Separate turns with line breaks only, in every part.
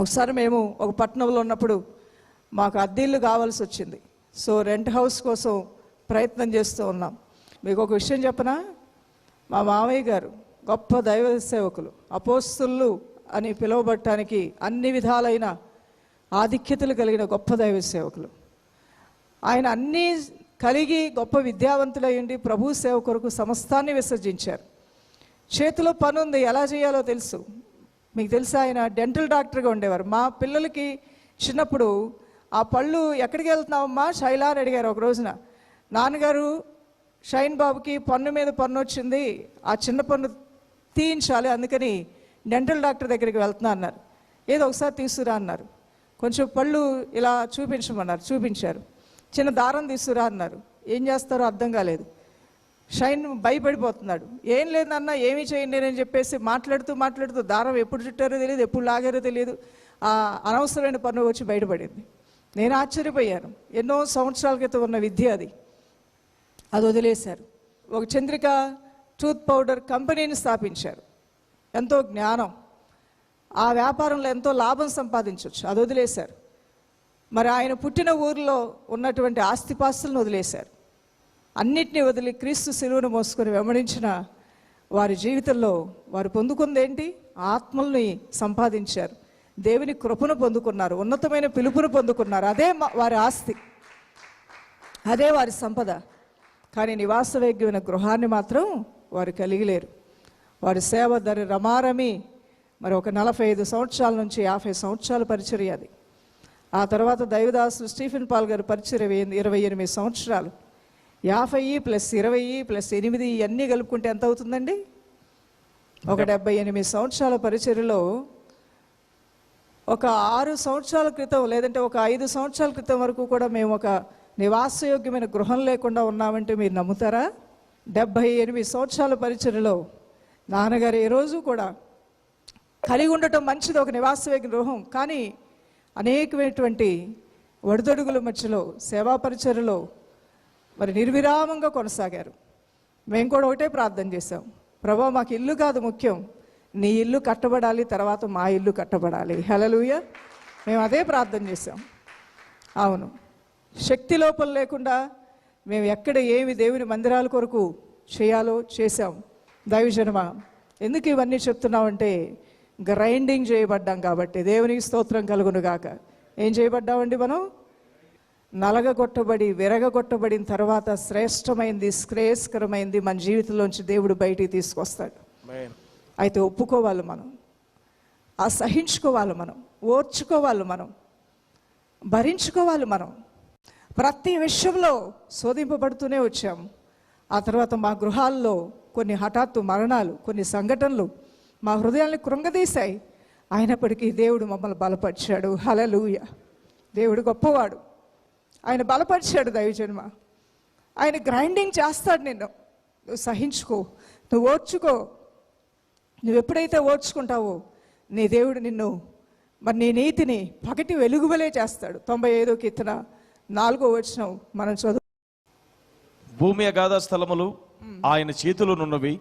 ఒకసారి మేము ఒక పట్టణంలో ఉన్నప్పుడు మాకు అద్దెల్లు కావాల్సి వచ్చింది. సో రెంట్ హౌస్ కోసం ప్రయత్నం చేస్తూ ఉన్నాం. మీకు ఒక విషయం చెప్పనా? మా మామయ్య గారు గొప్ప దైవ సేవకులు అపోస్తులు అని పిలువబడటానికి అన్ని విధాలైన ఆధిక్యతలు కలిగిన గొప్ప దైవ సేవకులు. ఆయన అన్నీ కలిగి గొప్ప విద్యావంతులయ్యండి ప్రభు సేవ కొరకు సమస్తాన్ని విసర్జించారు. చేతిలో పనుంది ఉంది ఎలా చేయాలో తెలుసు. మీకు తెలుసా ఆయన డెంటల్ డాక్టర్గా ఉండేవారు. మా పిల్లలకి చిన్నప్పుడు ఆ పళ్ళు ఎక్కడికి వెళ్తున్నావమ్మా? శైలా అని అడిగారు ఒక రోజున. నాన్నగారు షైన్ బాబుకి పన్ను మీద పన్ను వచ్చింది ఆ చిన్న పన్ను తీయించాలి అందుకని డెంటల్ డాక్టర్ దగ్గరికి వెళ్తున్నా అన్నారు. ఏదో ఒకసారి తీసుకురా అన్నారు. కొంచెం పళ్ళు ఇలా చూపించమన్నారు చూపించారు. చిన్న దారం తీసుకురా అన్నారు. ఏం చేస్తారో అర్థం కాలేదు. షైన్ భయపడిపోతున్నాడు. ఏం లేదన్నా ఏమీ చేయండి అని చెప్పేసి మాట్లాడుతూ మాట్లాడుతూ దారం ఎప్పుడు చుట్టారో తెలియదు ఎప్పుడు లాగారో తెలియదు. ఆ అనవసరమైన పన్ను వచ్చి బయటపడింది. నేను ఆశ్చర్యపోయాను. ఎన్నో సంవత్సరాల క్రితం ఉన్న విద్య అది. అది వదిలేశారు. ఒక చంద్రిక టూత్ పౌడర్ కంపెనీని స్థాపించారు. ఎంతో జ్ఞానం. ఆ వ్యాపారంలో ఎంతో లాభం సంపాదించవచ్చు అది వదిలేశారు. మరి ఆయన పుట్టిన ఊరిలో ఉన్నటువంటి ఆస్తిపాస్తులను వదిలేశారు. అన్నిటినీ వదిలి క్రీస్తు సిలువను మోసుకొని వెంబడించిన వారి జీవితంలో వారు పొందుకుందేంటి? ఆత్మల్ని సంపాదించారు. దేవుని కృపను పొందుకున్నారు. ఉన్నతమైన పిలుపును పొందుకున్నారు. అదే వారి ఆస్తి. అదే వారి సంపద. కానీ నివాసయోగ్యమైన గృహాన్ని మాత్రం వారు కలిగిలేరు. వారి సేవ ధర రమారమి మరి ఒక నలభై ఐదు సంవత్సరాల నుంచి యాభై సంవత్సరాల పరిచర్య అది. ఆ తర్వాత దైవదాసు స్టీఫెన్ పాల్ గారు పరిచర్య ఇరవై ఎనిమిది సంవత్సరాలు. యాభై ప్లస్ ఇరవై ప్లస్ ఎనిమిది ఇవన్నీ కలుపుకుంటే ఎంత అవుతుందండి? ఒక డెబ్బై. ఎనిమిది సంవత్సరాల పరిచర్యలో ఒక ఆరు సంవత్సరాల క్రితం లేదంటే ఒక ఐదు సంవత్సరాల క్రితం వరకు కూడా మేము ఒక నివాసయోగ్యమైన గృహం లేకుండా ఉన్నామంటే మీరు నమ్ముతారా? డెబ్భై ఎనిమిది సంవత్సరాల పరిచర్యలో నాన్నగారు ఏ రోజు కూడా కలిగి ఉండటం మంచిది ఒక నివాసయోగ్య గృహం. కానీ అనేకమైనటువంటి ఒడిదొడుగుల మధ్యలో సేవా పరిచర్యలో మరి నిర్విరామంగా కొనసాగారు. మేము కూడా ఒకటే ప్రార్థన చేశాం. ప్రభా మాకు ఇల్లు కాదు ముఖ్యం. నీ ఇల్లు కట్టబడాలి తర్వాత మా ఇల్లు కట్టబడాలి. హలలుయ మేము అదే ప్రార్థన చేశాం. అవును. శక్తి లోపం లేకుండా మేము ఎక్కడ ఏమి దేవుని మందిరాల కొరకు చేయాలో చేశాం. దైవజనమ ఎందుకు ఇవన్నీ చెప్తున్నామంటే గ్రైండింగ్ చేయబడ్డాం కాబట్టి. దేవునికి స్తోత్రం కలుగును గాక ఏం చేయబడ్డామండి మనం? నలగగొట్టబడి విరగగొట్టబడిన తర్వాత శ్రేష్టమైంది శ్రేయస్కరమైంది మన జీవితంలోంచి దేవుడు బయటికి తీసుకొస్తాడు. అయితే ఒప్పుకోవాలి మనం. ఆ సహించుకోవాలి మనం. ఓర్చుకోవాలి మనం. భరించుకోవాలి మనం. ప్రతి విషయంలో శోధింపబడుతూనే వచ్చాం. ఆ తర్వాత మా గృహాల్లో కొన్ని హఠాత్తు మరణాలు కొన్ని సంఘటనలు మా హృదయాల్ని కృంగదీశాయి. అయినప్పటికీ దేవుడు మమ్మల్ని బలపరిచాడు. హలలుయ దేవుడు గొప్పవాడు. ఆయన బలపరిచాడు దైవజన్మ. ఆయన గ్రైండింగ్ చేస్తాడు నిన్ను. నువ్వు సహించుకో. నువ్వు ఓర్చుకో. నువ్వు ఎప్పుడైతే ఓర్చుకుంటావో నీ దేవుడు నిన్ను మరి నీ నీతిని పగటి వెలుగువలే చేస్తాడు. తొంభై ఐదో కీర్తన నాలుగో వచనం మనం చదువు.
భూమి అగాధ స్థలములు ఆయన చేతులనున్నవి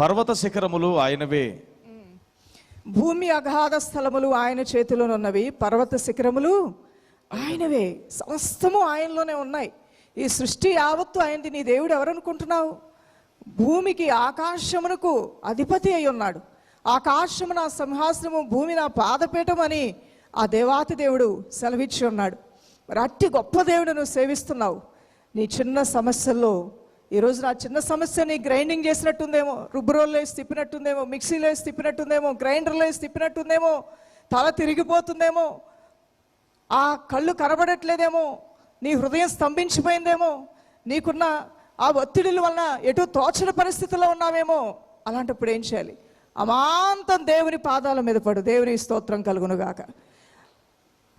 పర్వత శిఖరములు ఆయనవే.
భూమి అగాధ స్థలములు ఆయన చేతిలోనున్నవి పర్వత శిఖరములు ఆయనవే సమస్తము ఆయనలోనే ఉన్నాయి. ఈ సృష్టి యావత్తు ఆయనది నీ దేవుడు ఎవరనుకుంటున్నావు? భూమికి ఆకాశమునకు అధిపతి అయి ఉన్నాడు. ఆకాశము నా సింహాసనము భూమి నా పాదపీఠం అని ఆ దేవాతి దేవుడు సెలవిచ్చి ఉన్నాడు. మరి అట్టి గొప్ప దేవుడు నువ్వు సేవిస్తున్నావు. నీ చిన్న సమస్యల్లో ఈరోజు నా చిన్న సమస్యని గ్రైండింగ్ చేసినట్టుందేమో రుబ్బురోల్లో వేసి తిప్పినట్టుందేమో మిక్సీలో వేసి తిప్పినట్టుందేమో గ్రైండర్లో వేసి తిప్పినట్టుందేమో తల తిరిగిపోతుందేమో ఆ కళ్ళు కనబడట్లేదేమో నీ హృదయం స్తంభించిపోయిందేమో నీకున్న ఆ ఒత్తిడిల వలన ఎటు తోచని పరిస్థితిలో ఉన్నావేమో అలాంటప్పుడు ఏం చేయాలి? అమాంతం దేవుని పాదాల మీద పడు దేవుని స్తోత్రం కలుగునుగాక.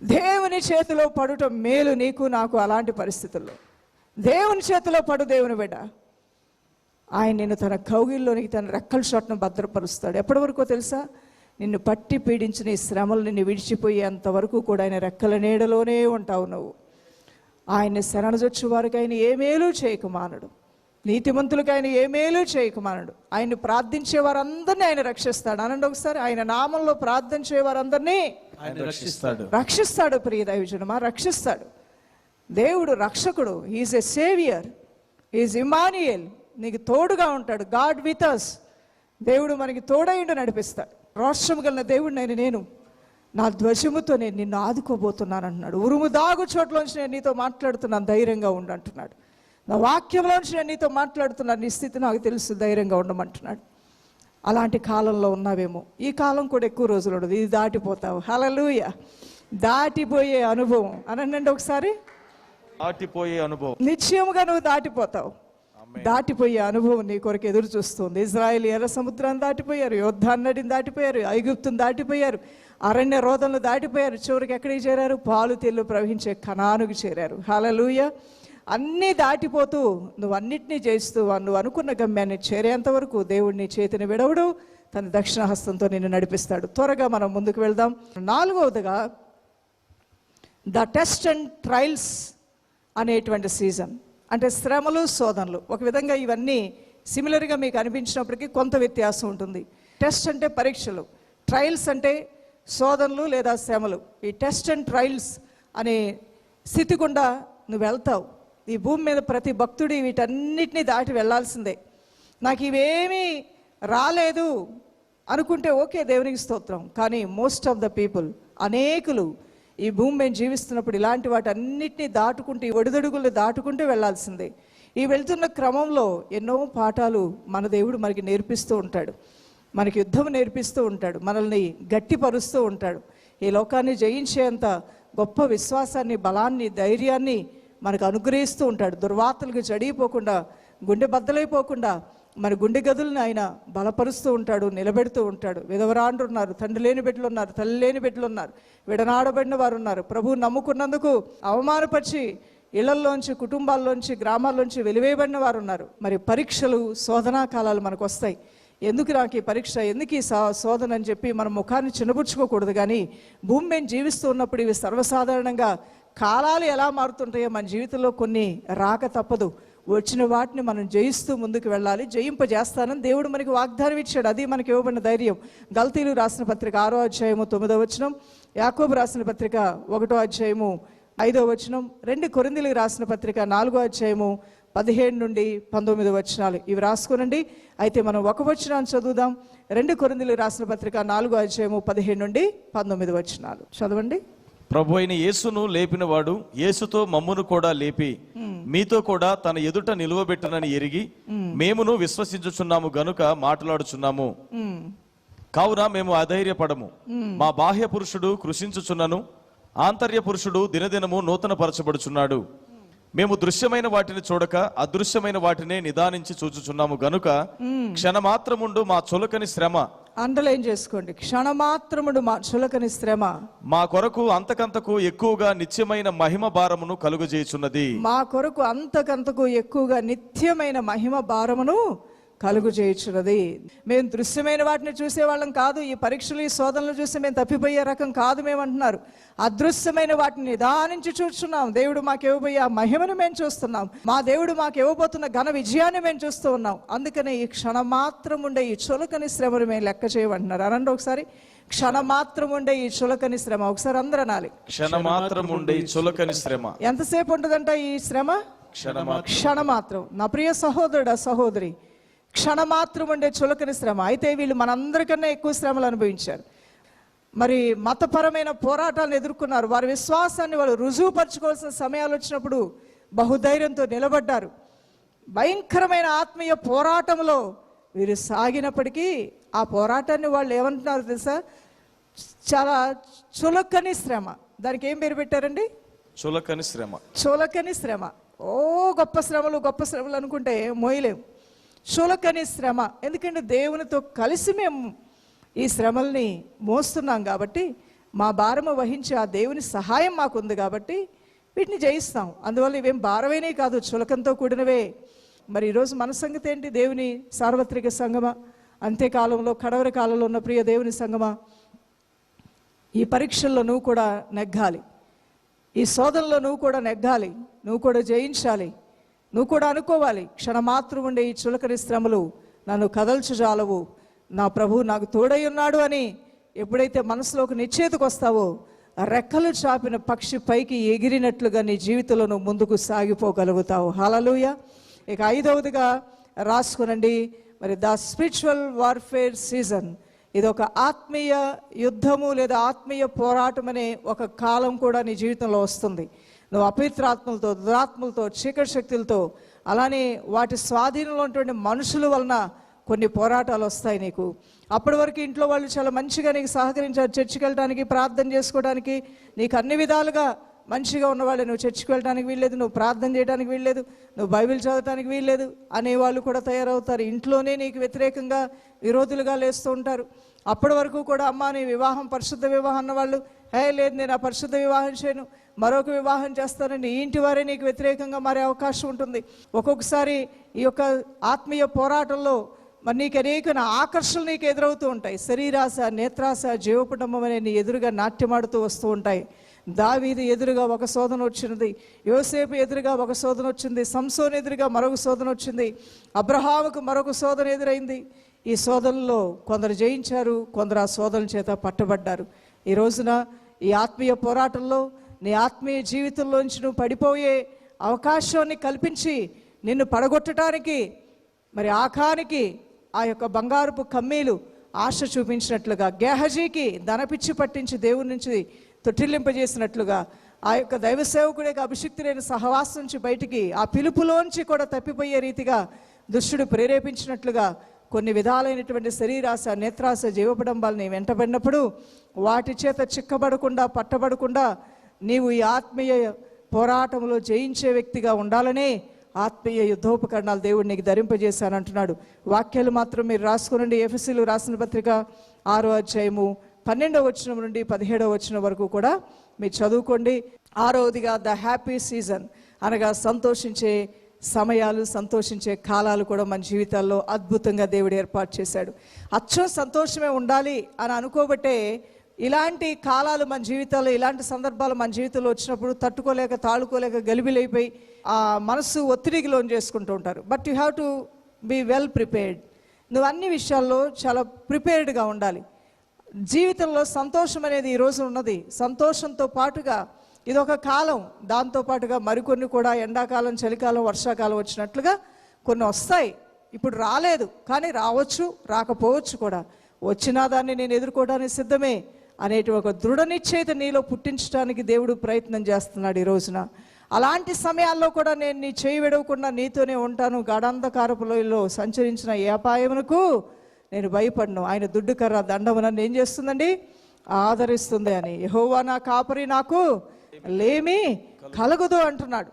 దేవుని చేతిలో పడుట మేలు నీకు నాకు అలాంటి పరిస్థితుల్లో. దేవుని చేతిలో పడు దేవుని బిడ్డ. ఆయన నిన్ను తన కౌగిల్లోనికి తన రెక్కల షాట్ను భద్రపరుస్తాడు. ఎప్పటి వరకు తెలుసా? నిన్ను పట్టి పీడించిన ఈ శ్రమలు నిన్ను విడిచిపోయేంత వరకు కూడా ఆయన రెక్కల నీడలోనే ఉంటావు నువ్వు. ఆయన్ని శరణజొచ్చు వారికి ఆయన ఏ మేలు చేయకు మానడు నీతిమంతులకు ఆయన ఏ మేలు చేయకమానడు ఆయన్ని ప్రార్థించే వారందరినీ ఆయన రక్షిస్తాడు. అనండి ఒకసారి ఆయన నామంలో ప్రార్థన చేయ వారందరినీ
ఆయన రక్షిస్తాడు.
రక్షిస్తాడు ప్రియ దైవజనమా రక్షిస్తాడు. దేవుడు రక్షకుడు. Is a saviour is Immanuel నీకు తోడుగా ఉంటాడు. గాడ్ విత్ అస్ దేవుడు మనకి తోడైండు నడిపిస్తాడు. రోషము కలిగిన దేవుడు నేను నేను నా ధ్వజముతో నేను నిన్ను ఆదుకోబోతున్నాను అంటున్నాడు ఉరుము దాగు చోట్లోంచి నేను నీతో మాట్లాడుతున్నాను ధైర్యంగా ఉండు అంటున్నాడు నా వాక్యంలోంచి నేను నీతో మాట్లాడుతున్నాను నీ స్థితి నాకు తెలుసు ధైర్యంగా ఉండమంటున్నాడు. అలాంటి కాలంలో ఉన్నావేమో. ఈ కాలం కూడా ఎక్కువ రోజులు ఉండదు. ఇది దాటిపోతావు. హలలుయ దాటిపోయే అనుభవం. అనండి ఒకసారి.
దాటిపోయే అనుభవం.
నిశ్చయముగా నువ్వు దాటిపోతావు. దాటిపోయే అనుభవం నీ కొరకు ఎదురు చూస్తుంది. ఇజ్రాయెల్ ఎర్ర సముద్రాన్ని దాటిపోయారు యోద్ధాన్నడిని దాటిపోయారు ఐగుప్తుని దాటిపోయారు అరణ్య రోదనలు దాటిపోయారు. చివరికి ఎక్కడికి చేరారు? పాలు తెల్లు ప్రవహించే కణానుకు చేరారు. హలలుయ అన్నీ దాటిపోతూ నువ్వు అన్నిటినీ చేస్తూ నువ్వు అనుకున్న గమ్యాన్ని చేరేంత వరకు దేవుడిని చేతిని విడవడు తన దక్షిణ హస్తంతో నిన్ను నడిపిస్తాడు. త్వరగా మనం ముందుకు వెళ్దాం. నాలుగవదిగా ద టెస్ట్ అండ్ ట్రయల్స్ అనేటువంటి సీజన్. అంటే శ్రమలు శోధనలు. ఒక విధంగా ఇవన్నీ సిమిలర్గా మీకు అనిపించినప్పటికీ కొంత వ్యత్యాసం ఉంటుంది. టెస్ట్ అంటే పరీక్షలు. ట్రయల్స్ అంటే శోధనలు లేదా శ్రమలు. ఈ టెస్ట్ అండ్ ట్రయల్స్ అనే స్థితి గుండా నువ్వు వెళ్తావు. ఈ భూమి మీద ప్రతి భక్తుడి వీటన్నిటిని దాటి వెళ్ళాల్సిందే నాకు ఇవేమీ రాలేదు అనుకుంటే ఓకే దేవునికి స్తోత్రం. కానీ మోస్ట్ ఆఫ్ ద పీపుల్ అనేకులు ఈ భూమి మేము జీవిస్తున్నప్పుడు ఇలాంటి వాటి అన్నిటినీ దాటుకుంటూ ఈ ఒడిదొడుగులు దాటుకుంటూ వెళ్ళాల్సిందే. ఈ వెళ్తున్న క్రమంలో ఎన్నో పాఠాలు మన దేవుడు మనకి నేర్పిస్తూ ఉంటాడు. మనకి యుద్ధం నేర్పిస్తూ ఉంటాడు. మనల్ని గట్టిపరుస్తూ ఉంటాడు. ఈ లోకాన్ని జయించేంత గొప్ప విశ్వాసాన్ని బలాన్ని ధైర్యాన్ని మనకు అనుగ్రహిస్తూ ఉంటాడు. దుర్వార్తలకు జడిగిపోకుండా గుండె బద్దలైపోకుండా మన గుండె గదులను ఆయన బలపరుస్తూ ఉంటాడు నిలబెడుతూ ఉంటాడు. విధవరాండ్రు ఉన్నారు తండ్రి లేని బిడ్డలు ఉన్నారు తల్లి లేని బిడ్డలు ఉన్నారు. విడనాడబడిన వారు ఉన్నారు. ప్రభు నమ్ముకున్నందుకు అవమానపరిచి ఇళ్ళల్లోంచి కుటుంబాల్లోంచి గ్రామాల్లోంచి వెలివేయబడిన వారు ఉన్నారు. మరి పరీక్షలు శోధనా కాలాలు మనకు వస్తాయి. ఎందుకు నాకు ఈ పరీక్ష? ఎందుకు ఈ శోధన అని చెప్పి మన ముఖాన్ని చిన్నపుచ్చుకోకూడదు కానీ భూమి మేము జీవిస్తూ ఉన్నప్పుడు ఇవి సర్వసాధారణంగా కాలాలు ఎలా మారుతుంటాయో మన జీవితంలో కొన్ని రాక తప్పదు. వచ్చిన వాటిని మనం జయిస్తూ ముందుకు వెళ్ళాలి. జయింపజేస్తానని దేవుడు మనకి వాగ్దానం ఇచ్చాడు. అది మనకి ఇవ్వబడిన ధైర్యం. గల్తీలు రాసిన పత్రిక ఆరో అధ్యాయము తొమ్మిదో వచనం యాకోబు రాసిన పత్రిక ఒకటో అధ్యాయము ఐదో వచనం రెండు కొరిందులకు రాసిన పత్రిక నాలుగో అధ్యాయము పదిహేడు నుండి పంతొమ్మిది వచనాలు. ఇవి రాసుకోనండి. అయితే మనం ఒక వచనాన్ని చదువుదాం. రెండు కొరిందులకు రాసిన పత్రిక నాలుగో అధ్యాయము పదిహేడు నుండి పంతొమ్మిది వచనాలు. చదవండి.
ప్రభు అయిన యేసును లేపినవాడు యేసుతో మమ్మును కూడా లేపి మీతో కూడా తన ఎదుట నిలువబెట్టునని ఎరిగి మేమును విశ్వసించుచున్నాము గనుక మాట్లాడుచున్నాము. కావున మేము అధైర్యపడము. మా బాహ్య పురుషుడు కృషించుచున్నను ఆంతర్య పురుషుడు దినదినము నూతన పరచబడుచున్నాడు మేము దృశ్యమైన వాటిని చూడక అదృశ్యమైన వాటినే నిదానించి చూచుచున్నాము గనుక క్షణమాత్రముండు మా చులకని శ్రమ
అండర్లైన్ చేసుకోండి. క్షణమాత్రముడు మా చులకని శ్రమ.
మా కొరకు అంతకంతకు ఎక్కువగా నిత్యమైన మహిమ భారమును కలుగజేయుచున్నది.
మా కొరకు అంతకంతకు ఎక్కువగా నిత్యమైన మహిమ భారమును కలుగు చేయుచున్నది మేము దృశ్యమైన వాటిని చూసేవాళ్ళం కాదు ఈ పరీక్షలు ఈ శోధనలు చూసి మేము తప్పిపోయే రకం కాదు మేము అంటున్నారు అదృశ్యమైన వాటిని నిదానించి చూస్తున్నాం. దేవుడు మాకు ఇవ్వబోయే ఆ మహిమను మేము చూస్తున్నాం. మా దేవుడు మాకు ఇవ్వబోతున్న ఘన విజయాన్ని మేము చూస్తూ ఉన్నాం. అందుకనే ఈ క్షణమాత్రం ఉండే ఈ చులకని శ్రమను మేము లెక్క చేయమంటున్నారు. అనండి ఒకసారి. క్షణమాత్రం ఉండే ఈ చులకని శ్రమ. ఒకసారి అందరూ అనాలి.
క్షణమాత్రముండే ఈ చులకని శ్రమ.
ఎంతసేపు ఉంటుందంట ఈ శ్రమ?
క్షణమా
క్షణమాత్రం నా ప్రియ సహోదరుడా సహోదరి క్షణమాత్రం ఉండే చులకని శ్రమ. అయితే వీళ్ళు మనందరికన్నా ఎక్కువ శ్రమలు అనుభవించారు. మరి మతపరమైన పోరాటాలను ఎదుర్కొన్నారు. వారి విశ్వాసాన్ని వాళ్ళు రుజువుపరచుకోవాల్సిన సమయాలు వచ్చినప్పుడు బహుధైర్యంతో నిలబడ్డారు. భయంకరమైన ఆత్మీయ పోరాటంలో వీరు సాగినప్పటికీ ఆ పోరాటాన్ని వాళ్ళు ఏమంటున్నారు తెలుసా? చాలా చులకని శ్రమ. దానికి ఏం పేరు పెట్టారండి?
చులకని శ్రమ.
చులకని శ్రమ. ఓ గొప్ప శ్రమలు గొప్ప శ్రమలు అనుకుంటే మోయలేము చులకని శ్రమ. ఎందుకంటే దేవునితో కలిసి మేము ఈ శ్రమల్ని మోస్తున్నాం కాబట్టి మా భారము వహించే ఆ దేవుని సహాయం మాకుంది కాబట్టి వీటిని జయిస్తాం. అందువల్ల ఇవేం భారమైనవి కాదు చులకంతో కూడినవే. మరి ఈరోజు మన సంగతి ఏంటి? దేవుని సార్వత్రిక సంగమా? అంత్యకాలంలో కడవరి కాలంలో ఉన్న ప్రియ దేవుని సంగమా? ఈ పరీక్షల్లో నువ్వు కూడా నెగ్గాలి. ఈ శోధనలో నువ్వు కూడా నెగ్గాలి. నువ్వు కూడా జయించాలి. నువ్వు కూడా అనుకోవాలి. క్షణమాత్రం ఉండే ఈ చులకని శ్రమలు నన్ను కదల్చుజాలవు నా ప్రభు నాకు తోడై ఉన్నాడు అని ఎప్పుడైతే మనసులోకి నిశ్చేతకు వస్తావో రెక్కలు చాపిన పక్షి పైకి ఎగిరినట్లుగా నీ జీవితంలో నువ్వు ముందుకు సాగిపోగలుగుతావు. హలలుయ ఇక ఐదవదిగా రాసుకునండి. మరి ద స్పిరిచువల్ వార్ఫేర్ సీజన్. ఇది ఒక ఆత్మీయ యుద్ధము లేదా ఆత్మీయ పోరాటం అనే ఒక కాలం కూడా నీ జీవితంలో వస్తుంది. నువ్వు అపవిత్రాత్మలతో దురాత్మలతో చీకటి శక్తులతో అలానే వాటి స్వాధీనంలో ఉన్నటువంటి మనుషుల వలన కొన్ని పోరాటాలు వస్తాయి నీకు. అప్పటి వరకు ఇంట్లో వాళ్ళు చాలా మంచిగా నీకు సహకరించారు. చర్చికి వెళ్ళడానికి ప్రార్థన చేసుకోవడానికి నీకు అన్ని విధాలుగా మంచిగా ఉన్నవాళ్ళు. నువ్వు చర్చికి వెళ్ళడానికి వీల్లేదు నువ్వు ప్రార్థన చేయడానికి వీల్లేదు నువ్వు బైబిల్ చదవడానికి వీల్లేదు అనేవాళ్ళు కూడా తయారవుతారు. ఇంట్లోనే నీకు వ్యతిరేకంగా విరోధులుగా లేస్తూ ఉంటారు. అప్పటి వరకు కూడా అమ్మ నీ వివాహం పరిశుద్ధ వివాహం అన్నవాళ్ళు హే లేదు నేను ఆ పరిశుద్ధ వివాహం చేయను. మరొక వివాహం చేస్తానని నీ ఇంటి వారే నీకు వ్యతిరేకంగా మారే అవకాశం ఉంటుంది. ఒక్కొక్కసారి ఈ యొక్క ఆత్మీయ పోరాటంలో మరి నీకు అనేక ఆకర్షణలు నీకు ఎదురవుతూ ఉంటాయి. శరీరాశ నేత్రాశ జీవకుటుంబం అనే నీ ఎదురుగా నాట్యమాడుతూ వస్తూ ఉంటాయి. దావీది ఎదురుగా ఒక శోధన వచ్చింది యోసేపు ఎదురుగా ఒక శోధన వచ్చింది. సంసోన్ ఎదురుగా మరొక శోధన వచ్చింది. అబ్రహాముకు మరొక శోధన ఎదురైంది. ఈ శోధనలో కొందరు జయించారు. కొందరు ఆ శోధన చేత పట్టబడ్డారు. ఈ రోజున ఈ ఆత్మీయ పోరాటంలో నీ ఆత్మీయ జీవితంలోంచి నువ్వు పడిపోయే అవకాశాన్ని కల్పించి నిన్ను పడగొట్టడానికి మరి ఆఖానికి ఆ యొక్క బంగారుపు కమ్మీలు ఆశ చూపించినట్లుగా గేహజీకి ధనపిచ్చి పట్టించి దేవుడి నుంచి తొట్టిల్లింపజేసినట్లుగా ఆ యొక్క దైవ సేవకుడికి యొక్క అభిషిక్తులైన సహవాసం నుంచి బయటికి ఆ పిలుపులోంచి కూడా తప్పిపోయే రీతిగా దుష్టుడు ప్రేరేపించినట్లుగా కొన్ని విధాలైనటువంటి శరీరాశ నేత్రాశ జీవపడంబాలని వెంటబడినప్పుడు వాటి చేత చిక్కబడకుండా పట్టబడకుండా నీవు ఈ ఆత్మీయ పోరాటంలో జయించే వ్యక్తిగా ఉండాలని ఆత్మీయ యుద్ధోపకరణాలు దేవుడు నీకు ధరింపజేశానంటున్నాడు వాక్యాలు మాత్రం మీరు రాసుకునండి. ఎఫ్ఎస్సీలు రాసిన పత్రిక ఆరో అధ్యాయము పన్నెండవ వచనం నుండి పదిహేడవ వచనం వరకు కూడా మీరు చదువుకోండి. ఆరోదిగా ద హ్యాపీ సీజన్ అనగా సంతోషించే సమయాలు సంతోషించే కాలాలు కూడా మన జీవితాల్లో అద్భుతంగా దేవుడు ఏర్పాటు చేశాడు. అచ్చం సంతోషమే ఉండాలి అని అనుకోబట్టే ఇలాంటి కాలాలు మన జీవితాల్లో ఇలాంటి సందర్భాలు మన జీవితంలో వచ్చినప్పుడు తట్టుకోలేక తాళుకోలేక గలిబిలైపోయి ఆ మనసు ఒత్తిడికి లోన్ చేసుకుంటూ ఉంటారు. But you have to be well prepared నువ్వు అన్ని విషయాల్లో చాలా ప్రిపేర్డ్గా ఉండాలి. జీవితంలో సంతోషం అనేది ఈ రోజు ఉన్నది. సంతోషంతో పాటుగా ఇదొక కాలం. దాంతో పాటుగా మరికొన్ని కూడా ఎండాకాలం చలికాలం వర్షాకాలం వచ్చినట్లుగా కొన్ని వస్తాయి. ఇప్పుడు రాలేదు కానీ రావచ్చు రాకపోవచ్చు కూడా. వచ్చినా దాన్ని నేను ఎదుర్కోవడానికి సిద్ధమే అనేటి ఒక దృఢ నిశ్చయిత నీలో పుట్టించడానికి దేవుడు ప్రయత్నం చేస్తున్నాడు ఈ రోజున. అలాంటి సమయాల్లో కూడా నేను నీ చేయి విడవకుండా నీతోనే ఉంటాను. గాఢాంధకారపు లోయలో సంచరించిన ఏ అపాయమునకు నేను భయపడను. ఆయన దుడ్డు కర్ర దండము నన్ను ఏం చేస్తుందండి? ఆదరిస్తుంది అని. యహోవా నా కాపరి నాకు లేమి. కలగదు అంటున్నాడు.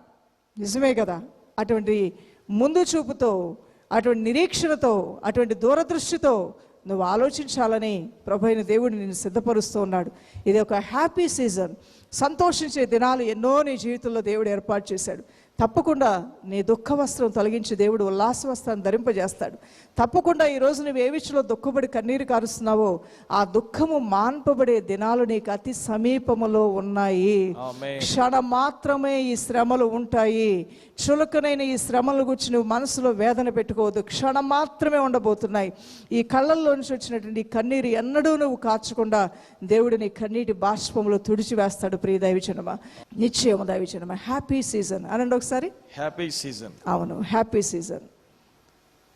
నిజమే కదా. అటువంటి ముందు చూపుతో అటువంటి నిరీక్షణతో అటువంటి దూరదృష్టితో నువ్వు ఆలోచించాలని ప్రభు దేవుడు నిన్ను సిద్ధపరుస్తూ ఉన్నాడు. ఇది ఒక హ్యాపీ సీజన్. సంతోషించే దినాలు ఎన్నో నీ జీవితంలో దేవుడు ఏర్పాటు చేశాడు. తప్పకుండా నీ దుఃఖ వస్త్రం తొలగించి దేవుడు ఉల్లాస వస్త్రాన్ని ధరింపజేస్తాడు. తప్పకుండా ఈ రోజు నువ్వు ఏ విషయంలో దుఃఖపడి కన్నీరు కారుస్తున్నావో ఆ దుఃఖము మాన్పబడే దినాలు నీకు అతి సమీపములో ఉన్నాయి. క్షణం మాత్రమే ఈ శ్రమలు ఉంటాయి. చులకనైన ఈ శ్రమల గురించి నువ్వు మనసులో వేదన పెట్టుకోవద్దు. క్షణం మాత్రమే ఉండబోతున్నాయి. ఈ కళ్ళల్లో నుంచి వచ్చినటువంటి కన్నీరు ఎన్నడూ నువ్వు కాచకుండా దేవుడు నీ కన్నీటి బాష్పములో తుడిచివేస్తాడు. ప్రియ దైవచనమా నిశ్చయము దైవచనమా హ్యాపీ సీజన్ అనండి ఒకసారి?
హ్యాపీ సీజన్
అవును హ్యాపీ సీజన్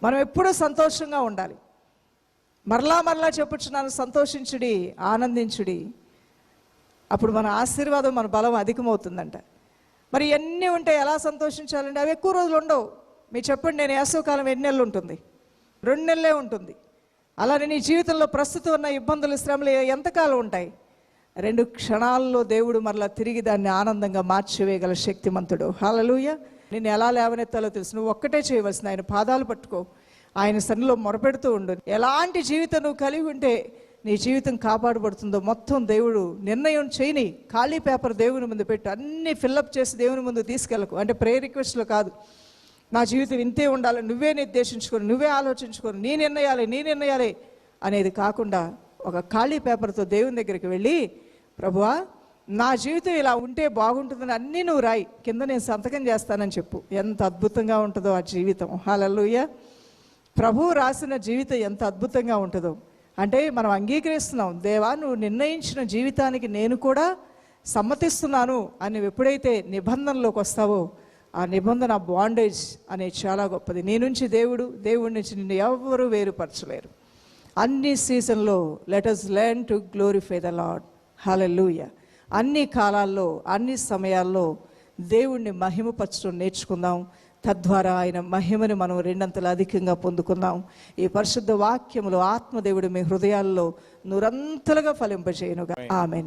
మనం ఎప్పుడూ సంతోషంగా ఉండాలి. మరలా మరలా చెప్పుచున్నాను సంతోషించుడి ఆనందించుడి. అప్పుడు మన ఆశీర్వాదం మన బలం అధికమవుతుందంట. మరి ఎన్ని ఉంటే ఎలా సంతోషించాలండి? అవి ఎక్కువ రోజులు ఉండవు. మీరు చెప్పండి నేను వేసవకాలం ఎన్ని నెలలు ఉంటుంది? రెండు నెలలే ఉంటుంది. అలానే నీ జీవితంలో ప్రస్తుతం ఉన్న ఇబ్బందులు శ్రమలు ఎంతకాలం ఉంటాయి? రెండు క్షణాల్లో దేవుడు మరలా తిరిగి దాన్ని ఆనందంగా మార్చివేయగల శక్తిమంతుడు. హలలుయ నేను ఎలా లేవనెత్తాలో తెలుసు. నువ్వు ఒక్కటే చేయవలసిన ఆయన పాదాలు పట్టుకో. ఆయన సన్నిలో మొరపెడుతూ ఉండు. ఎలాంటి జీవితం నువ్వు కలిగి ఉంటే నీ జీవితం కాపాడబడుతుందో మొత్తం దేవుడు నిర్ణయం చేయని ఖాళీ పేపర్ దేవుని ముందు పెట్టు. అన్ని ఫిల్అప్ చేసి దేవుని ముందు తీసుకెళ్ళకు. అంటే ప్రేయర్ రిక్వెస్ట్లో కాదు. నా జీవితం ఇంతే ఉండాలి. నువ్వే నిర్దేశించుకొని నువ్వే ఆలోచించుకొని నీ నిర్ణయాలే నీ నిర్ణయాలే అనేది కాకుండా ఒక ఖాళీ పేపర్తో దేవుని దగ్గరికి వెళ్ళి ప్రభువా నా జీవితం ఇలా ఉంటే బాగుంటుందని అన్నీ నువ్వు రాయి. కింద నేను సంతకం చేస్తానని చెప్పు. ఎంత అద్భుతంగా ఉంటుందో ఆ జీవితం. హాలూయ ప్రభువు రాసిన జీవితం ఎంత అద్భుతంగా ఉంటుందో. అంటే మనం అంగీకరిస్తున్నాం. దేవా నువ్వు నిర్ణయించిన జీవితానికి నేను కూడా సమ్మతిస్తున్నాను అని ఎప్పుడైతే నిబంధనలోకి వస్తావో ఆ నిబంధన బాండేజ్ అనేది చాలా గొప్పది. నీ నుంచి దేవుడు దేవుడి నుంచి నిన్ను ఎవ్వరూ వేరుపరచలేరు. అన్ని సీజన్లో let us learn to glorify the Lord hallelujah అన్ని కాలాల్లో అన్ని సమయాల్లో దేవుణ్ణి మహిమపరచడం నేర్చుకుందాం. తద్వారా ఆయన మహిమని మనం రెండంతలు అధికంగా పొందుకుందాం. ఈ పరిశుద్ధ వాక్యములు ఆత్మదేవుడు మీ హృదయాల్లో నురంతలుగా ఫలింపజేయనుగా ఆమె